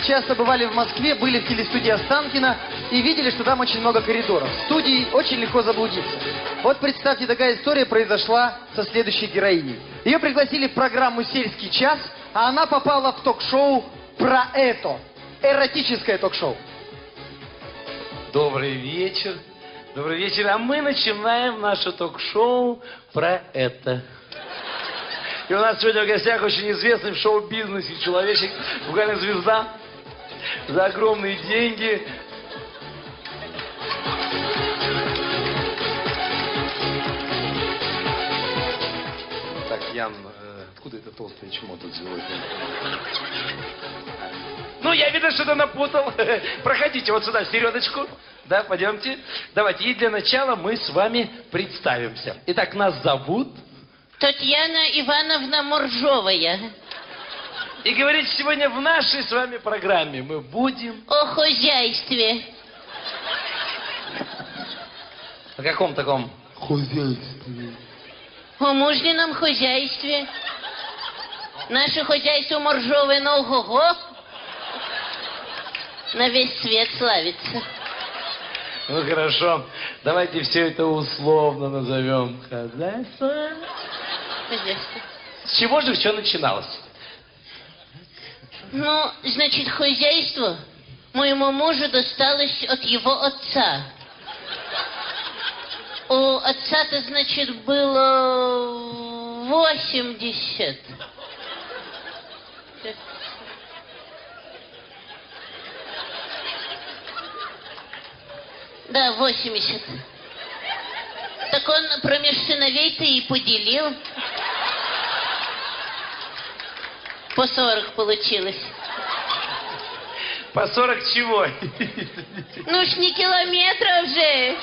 часто бывали в Москве, были в телестудии Останкина и видели, что там очень много коридоров. В студии очень легко заблудиться. Вот представьте, такая история произошла со следующей героиней. Ее пригласили в программу «Сельский час», а она попала в ток-шоу про это. Эротическое ток-шоу. Добрый вечер. Добрый вечер. А мы начинаем наше ток-шоу про это. И у нас сегодня в гостях очень известный в шоу-бизнесе человечек, буквально звезда, за огромные деньги. Так, Ян, э, откуда это толстое чмо тут взялось? Ну, я, видно, что-то напутал. Проходите вот сюда, в середочку. Да, пойдемте. Давайте, и для начала мы с вами представимся. Итак, нас зовут... Татьяна Ивановна Моржовая. И говорить сегодня в нашей с вами программе мы будем... О хозяйстве. О каком таком? О мужнином хозяйстве. Наше хозяйство Моржовое на ого-го. На весь свет славится. Ну, хорошо. Давайте все это условно назовем. Хозяйство. Хозяйство. С чего же все начиналось? Ну, значит, хозяйство моему мужу досталось от его отца. У отца-то, значит, было 80. Да, 80. Так он промеж сыновей-то и поделил. По 40 получилось. По 40 чего? Ну ж не километров же.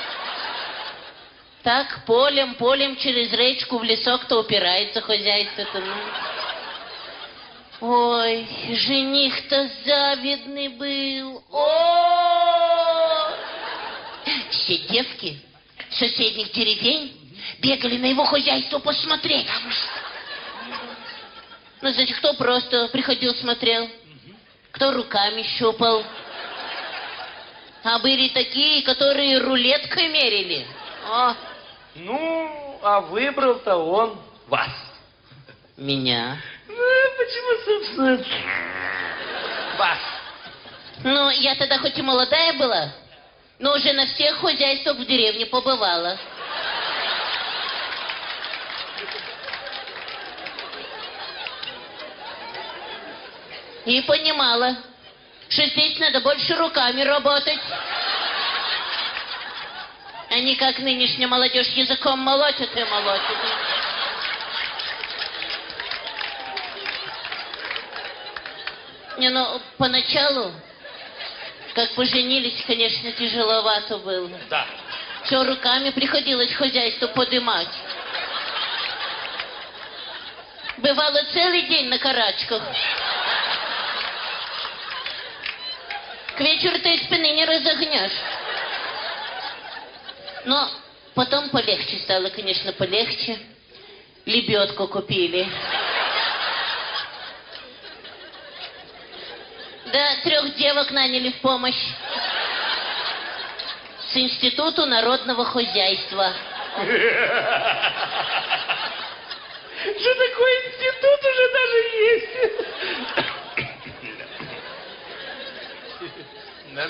Так, полем, полем через речку в лесок-то упирается хозяйство-то. Ну. Ой, жених-то завидный был. О! Все девки соседних деревень бегали на его хозяйство посмотреть. Ну, значит, кто просто приходил, смотрел, кто руками щупал. А были такие, которые рулеткой мерили. О, Ну, а выбрал-то он вас. меня. Ну, почему, собственно, вас? Ну, я тогда хоть и молодая была, но уже на всех хозяйствах в деревне побывала. И понимала, что здесь надо больше руками работать. Не как нынешняя молодежь языком молотит и молотит. Не, ну, поначалу, как поженились, конечно, тяжеловато было. Да. Все руками приходилось хозяйство подымать. Бывало целый день на карачках. К вечеру ты спины не разогнешь. Но потом полегче стало, конечно, полегче. Лебедку купили. Да, трех девок наняли в помощь. С Институту народного хозяйства. Что такой институт уже даже есть? Да,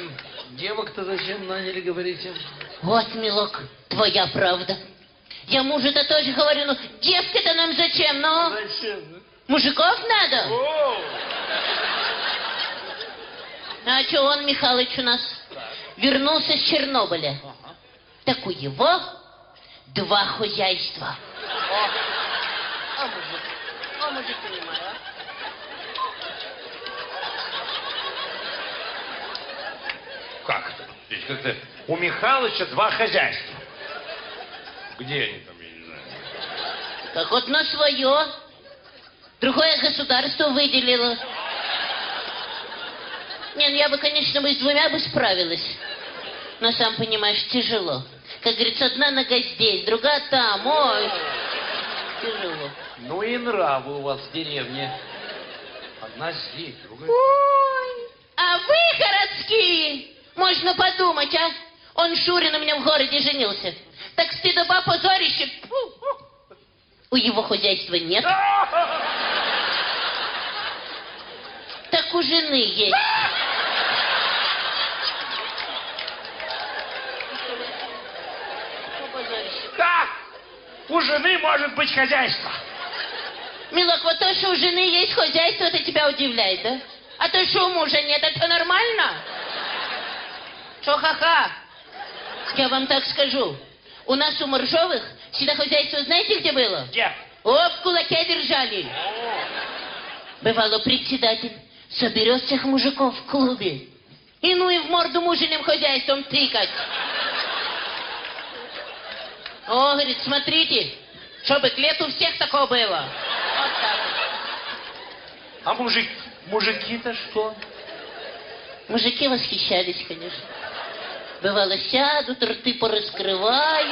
Девок-то зачем наняли, говорите? Вот, милок, твоя правда. Я мужу-то тоже говорю, ну, девки-то нам зачем, ну? Зачем? Мужиков надо? О, А что он, Михалыч, у нас? Вернулся с Чернобыля. Так у его два хозяйства. А мужик? А мужик понимаю, а? Как это? Ведь как-то у Михалыча два хозяйства. Где они там, я не знаю. Так вот на свое. Другое государство выделило. Не, ну я бы, конечно, бы с двумя бы справилась. Но, сам понимаешь, тяжело. Как говорится, одна нога здесь, другая там. Ой, тяжело. Ну и нравы у вас в деревне. Одна здесь, другая... Ой, а вы городские! Можно подумать, а? Он Шурин у меня в городе женился. Так стыдоба позорище. У его хозяйства нет. Так у жены есть. Да, у жены может быть хозяйство. Милок, вот то, что у жены есть хозяйство, это тебя удивляет, да? А то, что у мужа нет, это нормально? Что ха-ха? Я вам так скажу. У нас у Моржовых всегда хозяйство знаете, где было? Где? О, в кулаке держали. Бывало, председатель соберет всех мужиков в клубе. И ну и в морду мужиным хозяйством тыкать. О, говорит, смотрите, чтобы к лету всех такого было. Вот так. А мужик, мужики-то что? Мужики восхищались, конечно. Бывало, сядут, рты пораскрывают.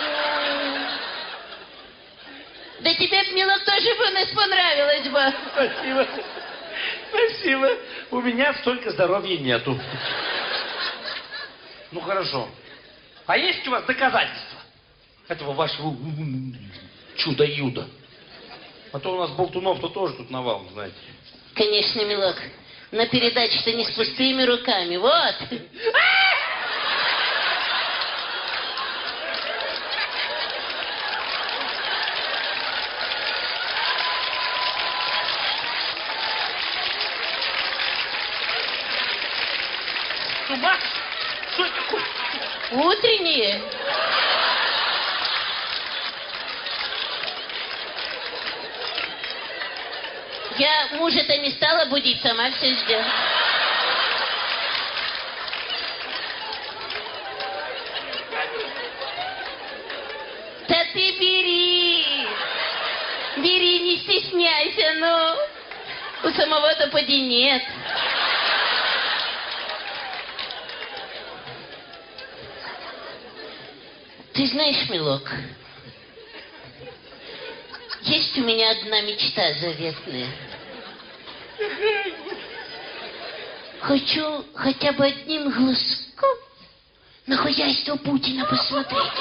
Да тебе, б, милок, тоже бы нас понравилось бы. Спасибо. Спасибо. У меня столько здоровья нету. Ну хорошо. А есть у вас доказательства этого вашего чудо-юда? А то у нас болтунов-то тоже тут навалом, знаете. Конечно, милок. На передаче-то не с пустыми руками. Вот. С ума? Что это такое? Утренние. Я мужа-то не стала будить, сама все сделала. Да ты бери! Бери, не стесняйся, ну. У самого-то поди нет. Ты знаешь, милок, есть у меня одна мечта заветная. Хочу хотя бы одним глазком на хозяйство Путина посмотреть.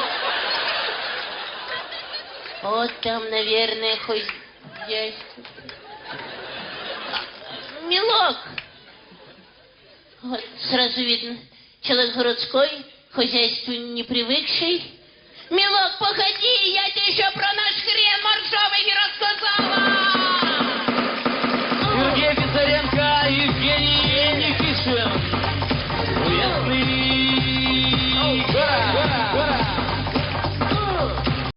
Вот там, наверное, хозяйство. Милок! Вот, сразу видно, человек городской, хозяйству не привыкший. Милок, погоди,